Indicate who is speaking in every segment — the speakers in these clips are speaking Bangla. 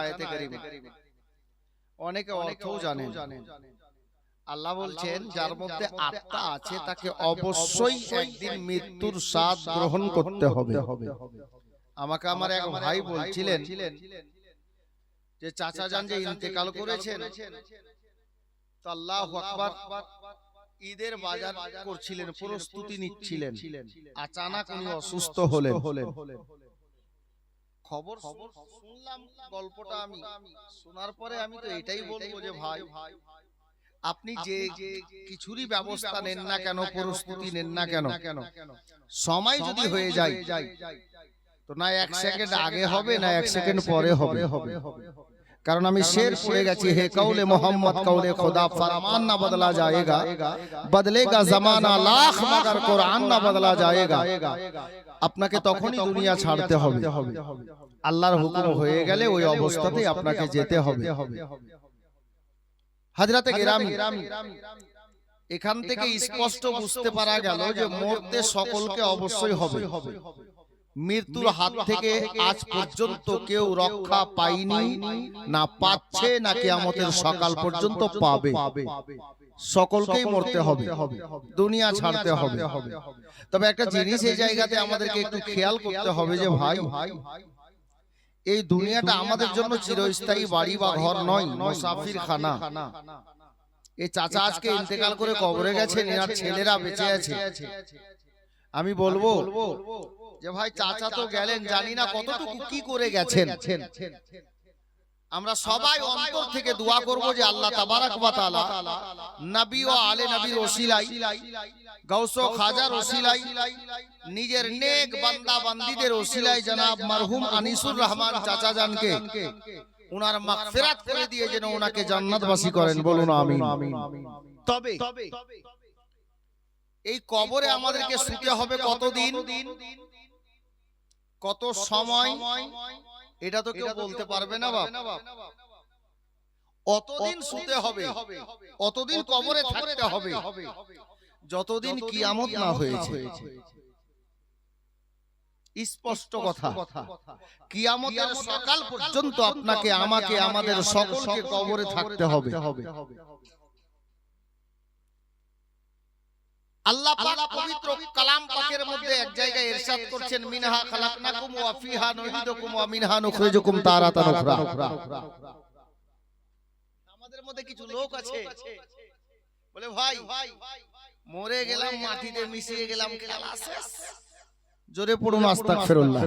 Speaker 1: আয়াতে কারিমে অনেকে অর্থও জানেন। আল্লাহ বলছেন যার মধ্যে আত্মা আছে তাকে অবশ্যই একদিন মৃত্যুর স্বাদ গ্রহণ করতে হবে। আমাকে আমার এক ভাই বলছিলেন যে চাচা যান যে ইন্তেকাল করেছেন তো আল্লাহ আকবার ঈদের বাজার করছিলেন প্রস্তুতি নিচ্ছিলেন। আচানক উনি অসুস্থ হলেন। খবর শুনলাম গল্পটা আমি। শোনার পরে আমি তো এটাই বলব যে ভাই আপনি যে কিছুরই ব্যবস্থা নেন না কেন প্রস্তুতি নেন না কেন? সময় যদি হয়ে যায় তো না এক সেকেন্ড আগে হবে না এক সেকেন্ড পরে হবে হবে। হবে। কারণ আমি শের পড়ে গেছি। হে কৌলে মোহাম্মদ কৌলে খোদা ফরমান না বদলা যায়েগা। বদলেগা জামানা লাখ মগর কোরআন না বদলা যায়গা। আপনাকে তখনই দুনিয়া ছাড়তে হবে। আল্লাহর হুকুম হয়ে গেলে ওই অবস্থাতেই আপনাকে যেতে হবে। হাজরাতে গেরামি। এখান থেকে স্পষ্ট বুঝতে পারা গেল যে মরতে সকলকে অবশ্যই হবে। মৃত্যুর হাত থেকে আজ পর্যন্ত কেউ রক্ষা পায়নি না পাচ্ছে না কেয়ামতের সকাল পর্যন্ত পাবে। সকলকেই মরতে হবে। দুনিয়া ছাড়তে হবে। তবে একটা জিনিস এই জায়গাতে আমাদেরকে একটু খেয়াল করতে হবে যে ভাই এই দুনিয়াটা আমাদের জন্য চিরস্থায়ী বাড়ি বা ঘর নয় মুসাফির খানা। এই চাচা আজকে ইন্তেকাল করে কবরে গেছেন এনার ছেলেরা বেঁচে আছে। আমি বলব যে ভাই চাচা তো গেলেন জানি না কতটুকু কি করে গেছেন। আমরা সবাই অন্তর থেকে দোয়া করব যে আল্লাহ তাবারাক ওয়া তাআলা নবী ও আলে নবীর ওসিলাই গাউস ও খাজার ওসিলাই নিজের নেক বান্দা বান্দীদের ওসিলাই জনাব মরহুম আনিসুর রহমান চাচা জানকে। উনার মাগফিরাত করে দিয়ে যেন উনাকে জান্নাতবাসী করেন বলুন আমিন। তবে এই কবরে আমাদেরকে শুতে হবে কতদিন কত সময় এটা তো কেউ বলতে পারবে না বাপ। অতদিন শুতে হবে। অতদিন কবরে থাকতে হবে। যতদিন কিয়ামত না হয়েছে। স্পষ্ট কথা। কিয়ামতের সকাল পর্যন্ত আপনাকে আমাকে আমাদের সকলকে কবরে থাকতে হবে। আল্লাহ পাক পবিত্র কালাম পাকের মধ্যে এক জায়গায় ইরশাদ করছেন মিনহা খালাকনাকুম ওয়া ফিহা নুঈদুকুম ওয়া মিনহা নুখরিজুকুম তারাতান উখরা আমাদের মধ্যে কিছু লোক আছে। বলে ভাই মরে গেলাম মাটিতে মিশিয়ে গেলাম জোরে পড়ুন আস্তাগফিরুল্লাহ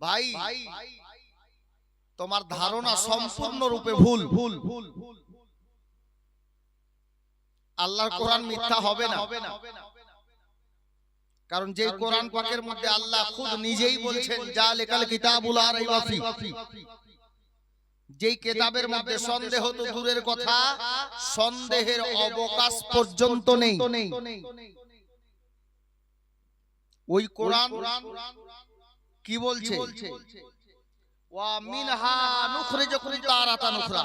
Speaker 1: ভাই তোমার ধারণা সম্পূর্ণরূপে ভুল ভুল ভুল। আল্লাহর কোরআন মিথ্যা হবে না। কারণ যে কোরআন পাকের মধ্যে আল্লাহ খুদ নিজেই বলছেন যা লেখাল কিতাবুল আর যেই কেতাবের মধ্যে সন্দেহ তো দূরের কথা সন্দেহের অবকাশ পর্যন্ত নেই। ওই কোরআন কি বলছে? ওয়া মিনহা নুখরিজুকুম তারাতান উখরা।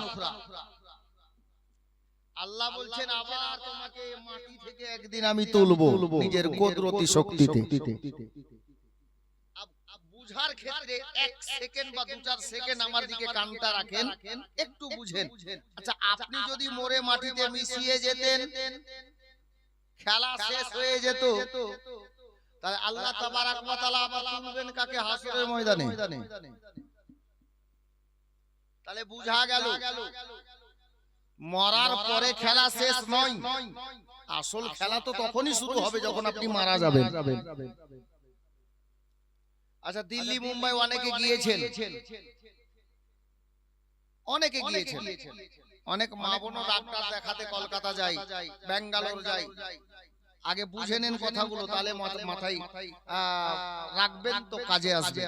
Speaker 1: আল্লাহ বলছেন আবার তোমাকে মাটি থেকে একদিন আমি তুলবো নিজের কুদরতি শক্তিতে বুঝার ক্ষেত্রে এক সেকেন্ড বা দু চার সেকেন্ড আমার দিকে কানটা রাখেন একটু বুঝেন। আচ্ছা আপনি যদি মরে মাটিতে মিশিয়ে যেতেন খেলা শেষ হয়ে যেত তাহলে আল্লাহ তাবারাক ওয়া তাআলা আবার তুলবেন কাকে? হাসরের ময়দানে। তাহলে বুঝা গেল। মরার পরে খেলা শেষ নয়। আসল খেলা তো তখনই শুরু হবে যখন আপনি মারা যাবেন। আচ্ছা দিল্লি মুম্বাই অনেকে গিয়েছেন। অনেকে গিয়েছেন। অনেক মা বোনও ডাক্তার দেখাতে কলকাতা যায় ব্যাঙ্গালোর যায়। আগে বুঝে নেন কথাগুলো তাহলে মাথায় রাখবেন তো কাজে আসবে।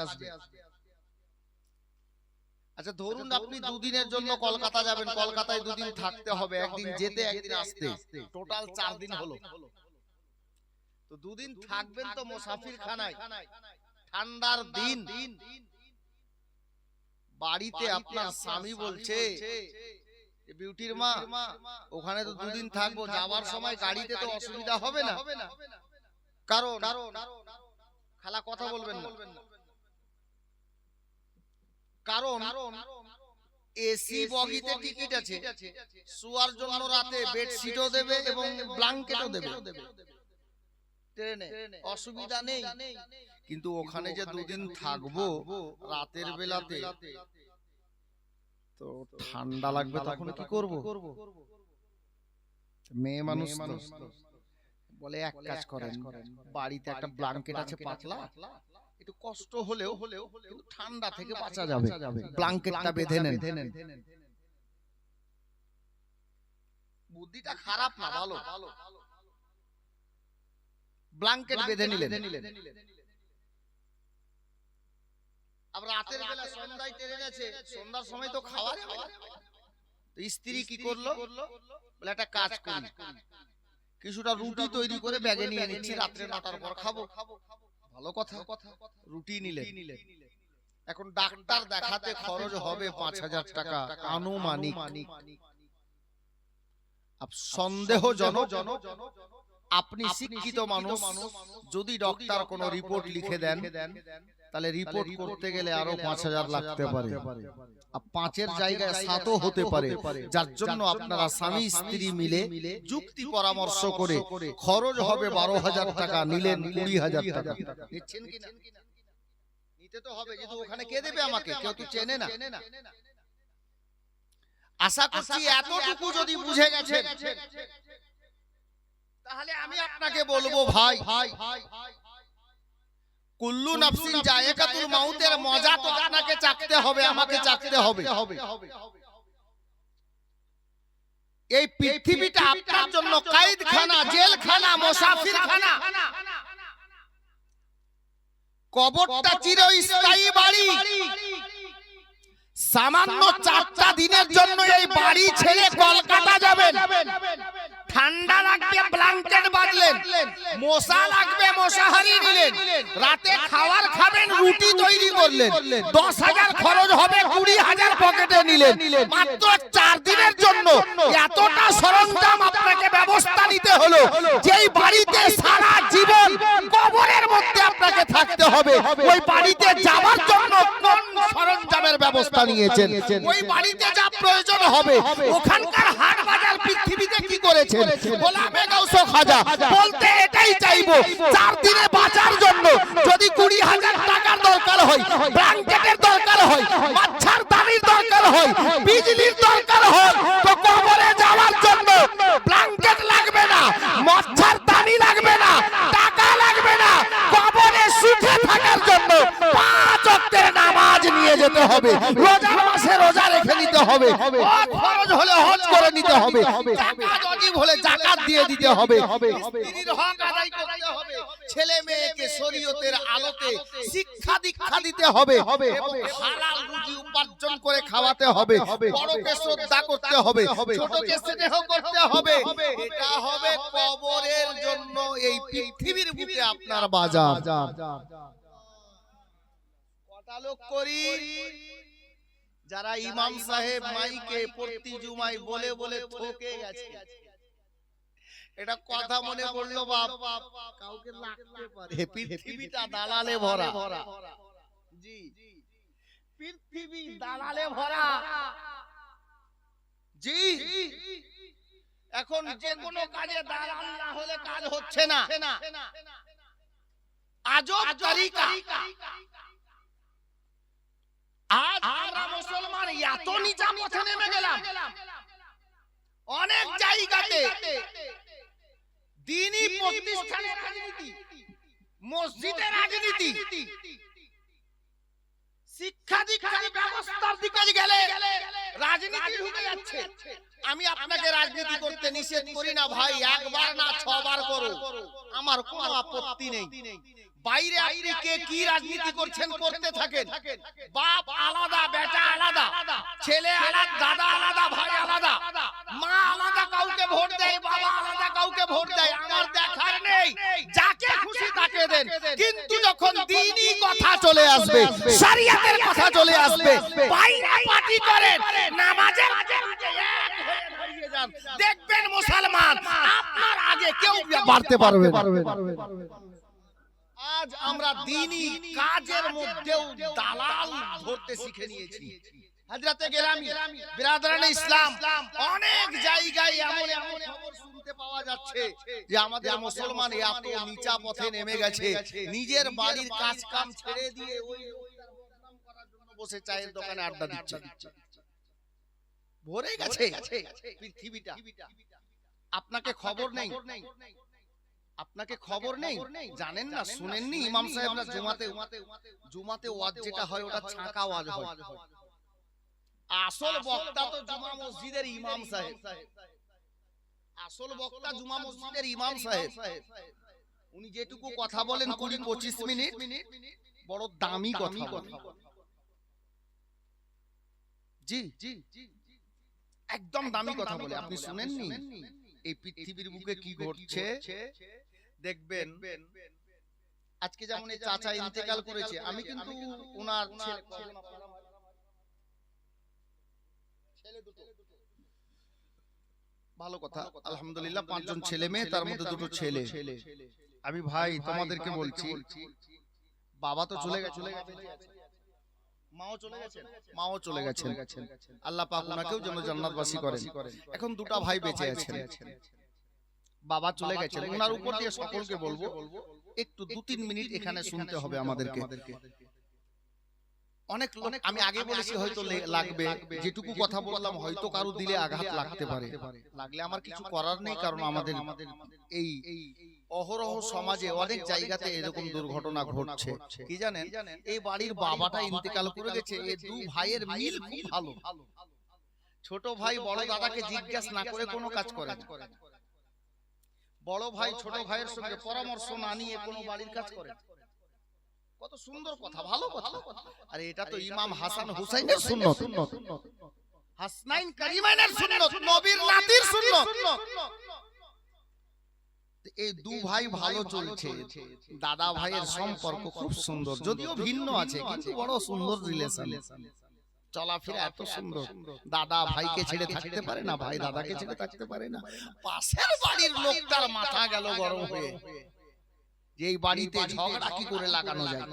Speaker 1: আচ্ছা ধরুন আপনি দুদিনের জন্য কলকাতা যাবেন কলকাতায় দুদিন থাকতে হবে একদিন যেতে একদিন আসতে। টোটাল চার দিন হলো। তো দুদিন থাকবেন তো মুসাফির খানায় ঠান্ডার দিন। বাড়িতে আপনার স্বামী বলছে বিউটির মা ওখানে তো দুদিন থাকব যাওয়ার সময় গাড়িতে তো অসুবিধা হবে না। কারণ খালা কথা বলবেন না। কারণ এসি বগিতে টিকিট আছে। শোয়ার জন্য রাতে বেডশিটও দেবে এবং ব্ল্যাঙ্কেটও দেবে। ট্রেনে অসুবিধা নেই। কিন্তু ওখানে যে দুদিন থাকব রাতের বেলাতে তো ঠান্ডা লাগবে তখন কি করব? মেয়ে মানুষ তো। বলে এক কাজ করেন বাড়িতে একটা ব্ল্যাঙ্কেট আছে পাতলা। একটু কষ্ট হলেও হলেও ঠান্ডা থেকে বাঁচা যাবে। ব্ল্যাঙ্কেটটা বেঁধে নেন। বুদ্ধিটা খারাপ না ভালো। ব্ল্যাঙ্কেট বেঁধে নিলেন। আবার রাতের বেলা সন্ধ্যায় ট্রেন আছে সন্ধ্যার সময় তো খাওয়া যাবে স্ত্রী কি করল? বলে একটা কাজ করি। কিছুটা রুটি তৈরি করে ব্যাগে নিয়ে নিচ্ছি রাত্রে নটার পর খাব খাব। ভালো কথা রুটি নিলে এখন ডাক্তার দেখাতে খরচ হবে পাঁচ হাজার টাকা আনুমানিক। সন্দেহজনক আপনি শিক্ষিত মানুষ যদি ডক্টর কোনো রিপোর্ট লিখে দেন। তাহলে রিপোর্ট করতে গেলে আরও পাঁচ হাজার লাগতে পারে। আর পাঁচের জায়গায় সাতও হতে পারে। যার জন্য আপনারা স্বামী স্ত্রী মিলে যুক্তি পরামর্শ করে খরচ হবে বারো হাজার টাকা নিলেন কুড়ি হাজার টাকা। নিচ্ছেন কিনা নিতে তো হবে যেহেতু ওখানে কে দেবে আমাকে? কেউ তো চেনে না। আশা করছি এতটুকু যদি বুঝে গেছেন। তাহলে আমি আপনাকে বলব ভাই ভাই ভাই কুল্লু নাফসিন জায়গাতুল মাউতের মজা তো আপনাকে চাকতে হবে আমাকে চাকতে হবে। এই পৃথিবীটা আপনার জন্য কাইদখানা জেলখানা মুসাফিরখানা। কবরটা চিরস্থায়ী বাড়ি। সামান্য চারটা দিনের জন্য এই বাড়ি ছেড়ে কলকাতা যাবেন। ঠান্ডা লাগবে ব্ল্যাঙ্কেট বাঁধলেন। মশা লাগবে মশাহারি নিলেন রাতে খাবার খাবেন, রুটি তৈরি করলেন। দশ হাজার খরচ হবে, কুড়ি হাজার পকেটে নিলেন। মাত্র চার দিনের জন্য এতটা সরঞ্জাম আপনাকে ব্যবস্থা নিতে হলো, যেই বাড়িতে সারা জীবন কবরের মধ্যে আপনাকে থাকতে হবে। ওই বাড়িতে যাওয়ার জন্য কোন সরঞ্জামের ব্যবস্থা নিয়েছেন? ওই বাড়িতে যা প্রয়োজন হবে, ওখানকার হাট বাজার পৃথিবীতে কি করেছেন। গোলামে গাউসো খাজা। বলতে এটাই চাইব চার দিনে বাঁচার জন্য যদি কুড়ি হাজার টাকার দরকার হয় ব্ল্যাঙ্কেটের দরকার হয় মাছার দানির দরকার হয় বিজলির দরকার হয় তো কবরে যাওয়ার জন্য ব্ল্যাঙ্কেট লাগবে না মচ্ছার দানি লাগবে না টাকা লাগবে না কবরে সুখে থাকার জন্য পাঁচ অক্টের নামাজ নিয়ে যেতে হবে। রোজা হবে হজ ফরজ হলে হজ করে নিতে হবে ওয়াজিব হলে জাকাত দিয়ে দিতে হবে স্ত্রীর হক আদায় করতে হবে ছেলে মেয়েকে শরীয়তের আলোতে শিক্ষা দীক্ষা দিতে হবে এবং হালাল রুজি উপার্জন করে খাওয়াতে হবে বড়কে শ্রদ্ধা করতে হবে ছোটকে স্নেহ করতে হবে এটা হবে কবরের জন্য এই পৃথিবীর বুকে আপনার বাজার কটা লোক করি যারা ইমাম সাহেব মাইকে প্রতি জুমাই বলে বলে ঠকে গেছে। এটা কথা মনে পড়ল বাপ। কাউকে লাগতে পারে। পৃথিবীটা দালালে ভরা। জি। পৃথিবী দালালে ভরা। জি। এখন যে কোনো কাজে দালাল না হলে কাজ হচ্ছে না। আজব তরিকা আজ আমরা মুসলমান এত নিচা পথে নেমে গেলাম। অনেক জায়গাতে দিনই প্রতিষ্ঠানের রাজনীতি মসজিদের রাজনীতি। শিক্ষা দীক্ষার ব্যবস্থার দিকে গেলে রাজনীতি ঢুকে যাচ্ছে। আমি আপনাকে রাজনীতি করতে নিষেধ করি না ভাই একবার না ছবার করো। আমার কোনো আপত্তি নেই। বাইরে আপনি কে কি রাজনীতি করছেন করতে থাকেন? বাপ আলাদা বেটা আলাদা ছেলে আলাদা দাদা আলাদা ভাই আলাদা মা আলাদা কাউকে ভোট দেয় বাবা আলাদা কাউকে ভোট দেয় আমার দেখার নেই যাকে খুশি তাকে দেন। কিন্তু যখন দিনই কথা চলে আসবে শরিয়াতের কথা চলে আসবে বাইরে পার্টি করেন হয়ে যান। দেখবেন মুসলমান আপনার আগে কেউ বাড়তে পারবে না। আজ আমরা দিনই কাজের মধ্যেও দালাল ধরতে শিখে নিয়েছি। হাজরাতে গেরামি বিরাদরান ইসলাম অনেক জায়গায় এমন এমন খবর শুনতে পাওয়া যাচ্ছে যে আমাদের মুসলমান এত নিচা পথে নেমে গেছে। নিজের বাড়ির কাজ কাম ছেড়ে দিয়ে ওই বসে চায়ের দোকানে আড্ডা দিচ্ছে। ভরে গেছে? পৃথিবীটা। আপনাকে খবর নেই? আপনাকে খবর নেই? জানেন না শুনেননি? ইমাম সাহেবরা জুমাতে জুমাতে ওয়াজ যেটা হয় ওটা ছাঁকা ওয়াজ হয়। আসল বক্তা তো জুমা মসজিদের ইমাম সাহেব। আসল বক্তা জুমা মসজিদের ইমাম সাহেব। উনি যেটুকু কথা বলেন কুড়ি পঁচিশ মিনিট বড় দামি কথা। বলেন। জি জি একদম দামি কথা বলে। আপনি শুনেননি? এই পৃথিবীর বুকে কি ঘটছে? দেখবেন আজকে যেমন এই চাচা ইন্তেকাল করেছে আমি কিন্তু ওনার ছেলে দুটো। ভালো কথা আলহামদুলিল্লাহ পাঁচজন ছেলে মেয়ে তার মধ্যে দুটো ছেলে। আমি ভাই তোমাদেরকে বলছি বাবা তো চলে গেছে মাও চলে গেছেন মাও চলে গেছেন। আল্লাহ পাক ওনাকেও যেন জান্নাতবাসী করেন। এখন দুটা ভাই বেঁচে আছেন। বাবা চলে গেছেন। ওনার উপর দিয়ে সকলকে বলব একটু দু তিন মিনিট এখানে শুনতে হবে আমাদেরকে। অনেক লোক আমি আগে বলেছি হয়তো লাগবে। যেটুকু কথা বললাম হয়তো কারও দিলে আঘাত লাগতে পারে। লাগলে আমার কিছু করার নেই কারণ আমাদের এই অহরহ সমাজে অনেক জায়গাতে এরকম দুর্ঘটনা ঘটছে। কি জানেন? এই বাড়ির বাবাটা ইন্তেকাল করে গেছে। এই দু ভাইয়ের মিল খুব ভালো। ছোট ভাই বড় দাদাকে জিজ্ঞাসা না করে কোনো কাজ করে না। বড় ভাই ছোট ভাইয়ের সঙ্গে পরামর্শ না নিয়ে কোনো বাড়ির কাজ করে? কত সুন্দর কথা ভালো কথা। আরে এটা তো ইমাম হাসান হুসাইনের সুন্নত। হাসনাইন কারিমাইনের সুন্নত নবীর নাতির সুন্নত। এই দু ভাই ভালো চলছে। দাদা ভাইয়ের সম্পর্ক খুব সুন্দর যদিও ভিন্ন আছে কিন্তু বড় সুন্দর রিলেশন চলাফেরা এত সুন্দর। দাদা ভাইকে ছেড়ে থাকতে পারে না? ভাই দাদাকে ছেড়ে থাকতে পারে না। পাশের বাড়ির লোকটার মাথা গেল গরম হয়ে। যে এই বাড়িতে ঝগড়া কি করে লাগানো যায়?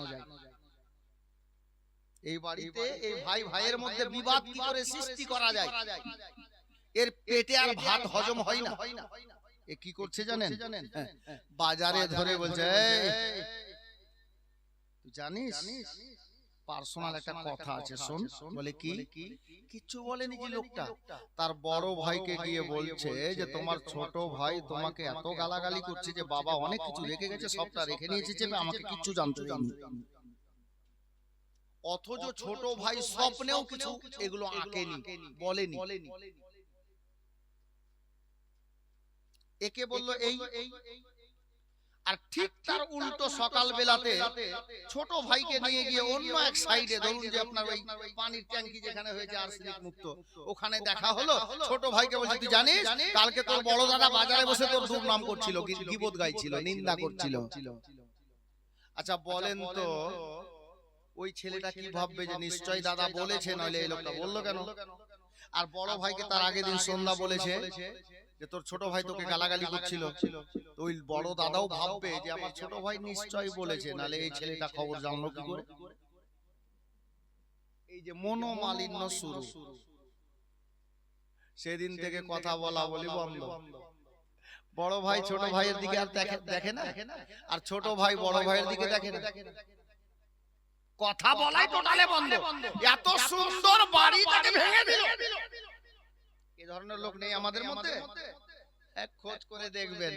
Speaker 1: এই বাড়িতে এই ভাই ভাইয়ের মধ্যে বিবাদ কি করে সৃষ্টি করা যায়? এর পেটে আর ভাত হজম হয় না। এ কি করছে জানেন? বাজারে ধরে বলছে "এই, তুই জানিস? পার্সোনাল একটা কথা আছে শোন। বলে কি? কিচ্ছু বলেনি যে লোকটা। তার বড় ভাইকে গিয়ে বলছে যে তোমার ছোট ভাই তোমাকে এত গালাগালি করছে যে বাবা অনেক কিছু রেখে গেছে সবটা রেখে নিয়েছে চেপে আমাকে কিচ্ছু জানতে দেয়নি। অথচ ছোট ভাই স্বপ্নেও কিছু এগুলো আঁকেনি বলেনি। একে বলল এই আর ঠিক তার উল্টো সকাল বেলাতে ছোট ভাইকে নিয়ে গিয়ে অন্য এক সাইডে ধরুন যে আপনার ওই পানির ট্যাঙ্কি যেখানে হয়েছে আর্সেনিক মুক্ত। ওখানে দেখা হলো ছোট ভাইকে বলছে তুই জানিস কালকে তোর বড় দাদা বাজারে বসে তোর দুর্নাম করছিল গিবত গাইছিল নিন্দা করছিল। আচ্ছা বলেন তো ওই ছেলেটা কি ভাববে যে নিশ্চয় দাদা বলেছে নইলে এই লোকটা বলল কেন? আর বড় ভাইকে তার আগের দিন সন্ধ্যা বলেছে। যে তোর ছোট ভাই তোকে গালাগালি করছিল। তো ওই বড় দাদাও ভাববে যে আমার ছোট ভাই নিশ্চয়ই বলেছে নালে এই ছেলেটা খবর জানলো কি করে? এই যে মনোমালিন্য শুরু। সেদিন থেকে কথা বলা বলি বন্ধ। বড় ভাই ছোট ভাইয়ের দিকে আর দেখে দেখে না। আর ছোট ভাই বড় ভাইয়ের দিকে দেখে না। কথা বলাই টোটালে বন্ধ। এত সুন্দর বাড়িটাকে ভেঙে দিল। ধরনের লোক নেই আমাদের মধ্যে। এক খোঁজ করে দেখবেন।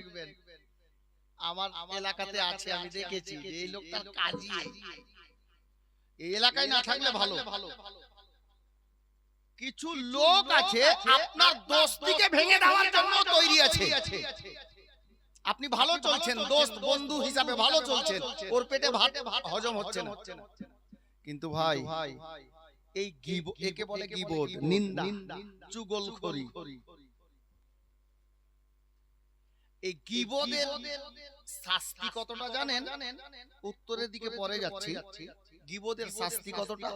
Speaker 1: আমার এলাকাতে আছে আমি দেখেছি এই লোকটার কাজই এই। এই এলাকায় না থাকলে ভালো। কিছু লোক আছে আপনার দোস্তিকে ভেঙে দেওয়ার জন্য তৈরি আছে। আপনি ভালো চলছেন দোস্ত বন্ধু হিসাবে ভালো চলছেন। ওর পেটে ভাত হজম হচ্ছে না। কিন্তু ভাই ভাই এই গিব একে বলে গিবত নিন্দা চুগলখড়ি এই গিবদের শাস্তি কতটা জানেন? উত্তরের দিকে পরে যাচ্ছি। গিবদের শাস্তি কতটা?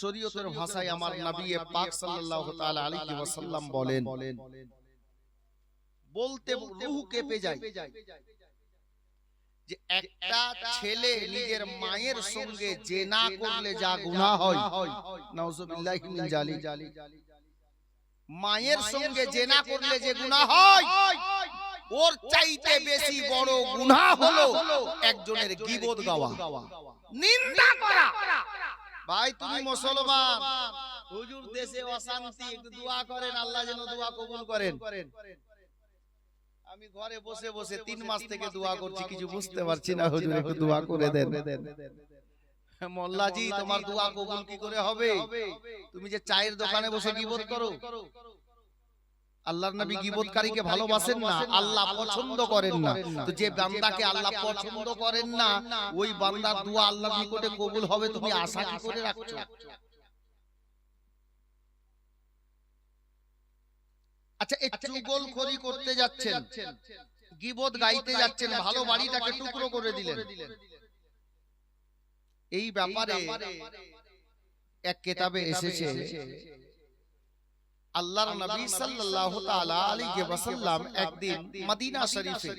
Speaker 1: শরীয়তের ভাষায় আমার নবী পাক সাল্লাল্লাহু তাআলা আলাইহি ওয়াসাল্লাম বলেন বলতে রূহ কেঁপে যায়। যে একটা ছেলে নিজের মায়ের সঙ্গে যে না করলে যা গুনাহ হয়। নাউজুবিল্লাহি মিন মায়ের সঙ্গে করলে যে গুনাহ হয় ওর চাইতে বেশি বড় গুনাহ হলো একজনের গীবত গাওয়া। নিন্দা করা। ভাই তুমি মুসলমান। হুজুর দেশে অশান্তি একটু দোয়া করেন আল্লাহ যেন দোয়া কবুল করেন। আমি ঘরে বসে বসে তিন মাস থেকে দোয়া করছি কিছু বুঝতে পারছি না হুজুর একটু দোয়া করে দেন। মোল্লাজি তোমার দোয়া কবুল কি করে হবে? তুমি যে চায়ের দোকানে বসে গিবত করো। আল্লাহর নবী গিবতকারীকে ভালোবাসেন না আল্লাহ পছন্দ করেন না। তো যে বান্দাকে আল্লাহ পছন্দ করেন না ওই বান্দার দোয়া আল্লাহর নিকটে কবুল হবে তুমি আশা কি করে রাখছো। আচ্ছা এই চুগলখড়ি করতে যাচ্ছেন। গিবত গাইতে যাচ্ছেন ভালো বাড়িটাকে টুকরো করে দিলেন। এই ব্যাপারে এক কেতাবে এসেছে আল্লাহর নবী সাল্লাল্লাহু তাআলা আলাইহি ওয়াসাল্লাম একদিন মদিনা শরীফে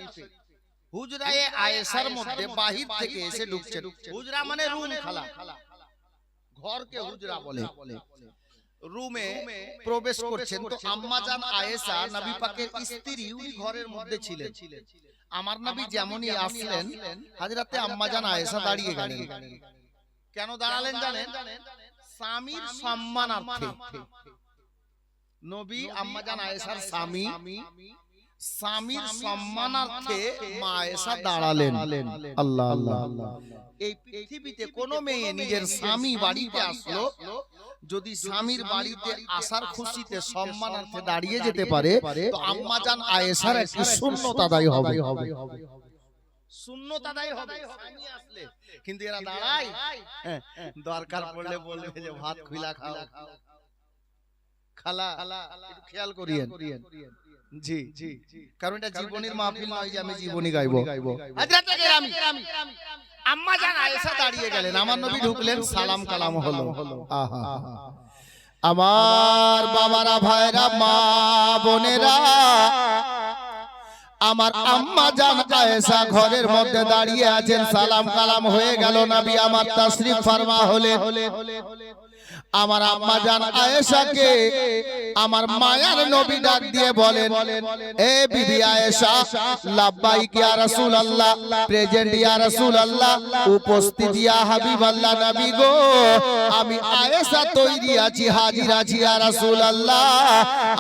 Speaker 1: হুজরায়ে আয়েশার মধ্যে বাহির থেকে এসে ঢুকছেন। হুজরা মানে রুম খালা। ঘরকে হুজরা বলে। রুমে প্রবেশ করছেন। তো আম্মা জান আয়েশা নবী পাকের স্ত্রী উনি ঘরের মধ্যে ছিলেন। আমার নবী যেমনই আসলেন হাজরাতে আম্মা জান আয়েশা দাঁড়িয়ে গেলেন। কেন দাঁড়ালেন জানেন? স্বামীর সম্মানার্থে। নবী আম্মা জান আয়েশার স্বামী। স্বামীর সম্মানার্থে মা আয়েশা দাঁড়ালেন। আল্লাহ আল্লাহ এই পৃথিবীতে কোন মেয়ে নিজের স্বামী বাড়িতে আসলো? যদি স্বামীর বাড়িতে আসার খুশিতে সম্মানার্থে দাঁড়িয়ে যেতে পারে তো আম্মা জান আয়েশার একটি শূন্যত আদায় হবে। শূন্যত আদায় হবে। স্বামী আসলে কিন্তু এরা দাঁড়ায়। দরকার পড়লে বলবে যে ভাত খুইলা খাও। খালা একটু খেয়াল করিয়েন। জি জি কারণ এটা জীবনের মাহফিল নয় যে আমি জীবনী গাইবো। হাজরাতে কেরামি আম্মা জান আয়েশা দাঁড়িয়ে গেলেন আমার নবী ঢুকলেন সালাম কালাম হলো। আহা। আমার বাবারা ভাইরা মা বোনেরা আমার আম্মা জান আয়েশা ঘরের মধ্যে দাঁড়িয়ে আছেন। সালাম কালাম হয়ে গেল নবী আমার তাশরীফ ফরমা হলে আমার আম্মা জান আয়েশাকে আমার মায়ার নবী ডাক দিয়ে বলেন এ বিবি আয়েশা লাব্বাইক ইয়া রাসূলুল্লাহ প্রেজেন্ট ইয়া রাসূলুল্লাহ উপস্থিত ইয়া হাবিবাল্লাহ নবী গো আমি আয়েশা তৈরি আছি হাজির আছি ইয়া রাসূলুল্লাহ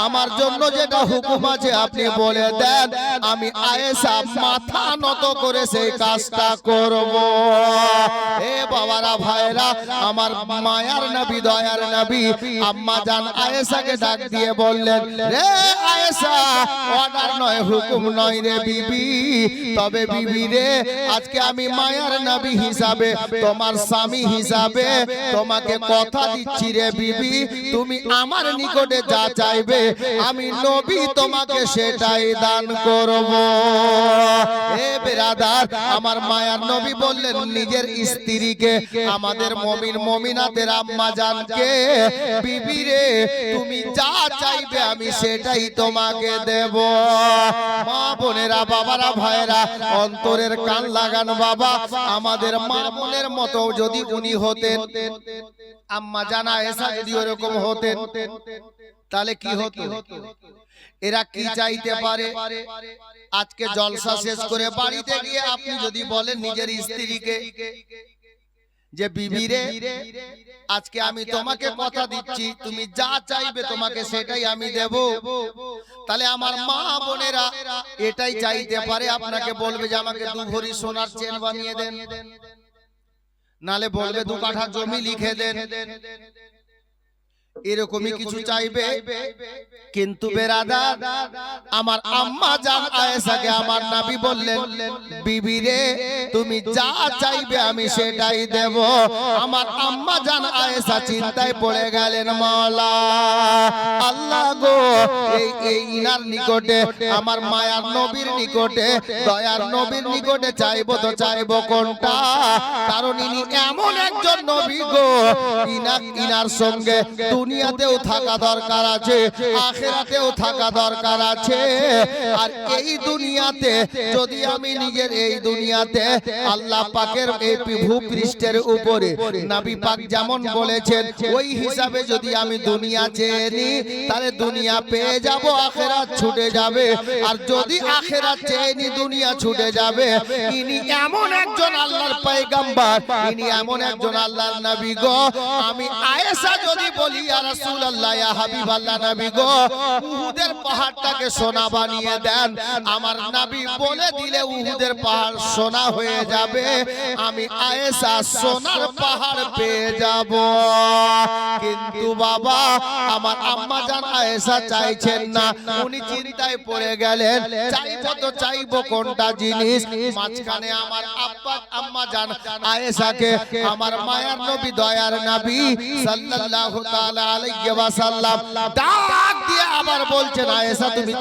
Speaker 1: আমার জন্য যেটা হুকুম আছে আপনি বলে দেন আমি আয়েশা মাথা নত করে সেই কাজটা করব। এ বাবারা ভাইরা আমার মায়ার নবী দয়ার নবী আম্মা জান আয়েশাকে ডাক দিয়ে বললেন রে আয়েশা অর্ডার নয় হুকুম নয় রে বিবি তবে বিবি রে আজকে আমি মায়ার নবী হিসাবে তোমার স্বামী হিসাবে তোমাকে কথা দিচ্ছি রে বিবি তুমি আমার নিকটে যা চাইবে আমি নবী তোমাকে সেটাই দান করব বেরাদার, আমার মায়ার নবী বললেন, নিজের স্ত্রীকে, আমাদের মমিন মমিনাদের আম্মা জানকে, বিবি তুমি যা চাইবে আমি সেটাই তোমাকে দেব। মা বোনেরা, বাবারা ভাইরা অন্তরের কান লাগান বাবা, আমাদের মা বোনের মতো যদি উনি হতেন, আম্মা জানা এসা যদি ওরকম হতেন, তাহলে কি হতো? এরা কি চাইতে পারে? আজকে জলসা শেষ করে বাড়িতে গিয়ে আপনি যদি বলেন নিজের স্ত্রীকে যে বিবিরে আজকে আমি তোমাকে কথা দিচ্ছি তুমি যা চাইবে তোমাকে সেটাই আমি দেব। তাহলে আমার মা বোনেরা এটাই চাইতে পারে। আপনাকে বলবে যে আমাকে দু ভরি সোনার চেন বানিয়ে দেন। নালে বলবে দু কাঠা জমি লিখে দেন। এরকমই কিছু চাইবে? কিন্তু বেরাদা আমার আম্মা জান আয়েশাকে আমার নবী বললেন বিবি রে তুমি যা চাইবে আমি সেটাই দেব। আমার আম্মা জান আয়েশা চিন্তায় পড়ে গেলেন মাওলা আল্লাহ গো এই এই ইনার নিকটে আমার মায়ার নবীর নিকটে দয়ার নবীর নিকটে চাইব তো চাইব কোনটা? কারণ ইনি এমন একজন নবী গো। ইনা ইনার সঙ্গে দুনিয়াতেও থাকা দরকার আছে, আখেরাতেও থাকা দরকার আছে। আর এই দুনিয়াতে যদি আমি নিজের এই দুনিয়াতে আল্লাহ পাকের এই ভূপৃষ্ঠের উপরে, নাবি পাক যেমন বলেছেন, ওই হিসাবে যদি আমি দুনিয়া চেয়ে নিই, তাহলে দুনিয়া পেয়ে যাব, আখেরাত ছুটে যাবে। আর যদি আখেরাত চেয়ে নি দুনিয়া ছুটে যাবে। ইনি এমন একজন আল্লাহর পয়গাম্বার ইনি এমন একজন আল্লাহর নবী গো। আমি আয়েশা যদি বলি কিন্তু বাবা, আমার আম্মা জান আয়েশা চাইছেন না। উনি চিন্তায় পড়ে গেলেন, চাইব তো চাইব কোনটা জিনিস? মাঝখানে আমার আব্বা, আম্মা জান আয়েশাকে, আমার মায়ার নবী, দয়ার নবী, সাল্লাল্লাহু তাআলা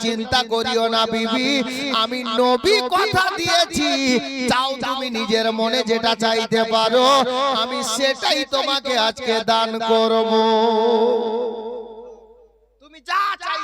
Speaker 1: চিন্তা করিও না বিবি, আমি নবী কথা দিয়েছি। চাও তুমি নিজের মনে যেটা চাইতে পারো, আমি সেটাই তোমাকে আজকে দান করব।
Speaker 2: তুমি যা চাই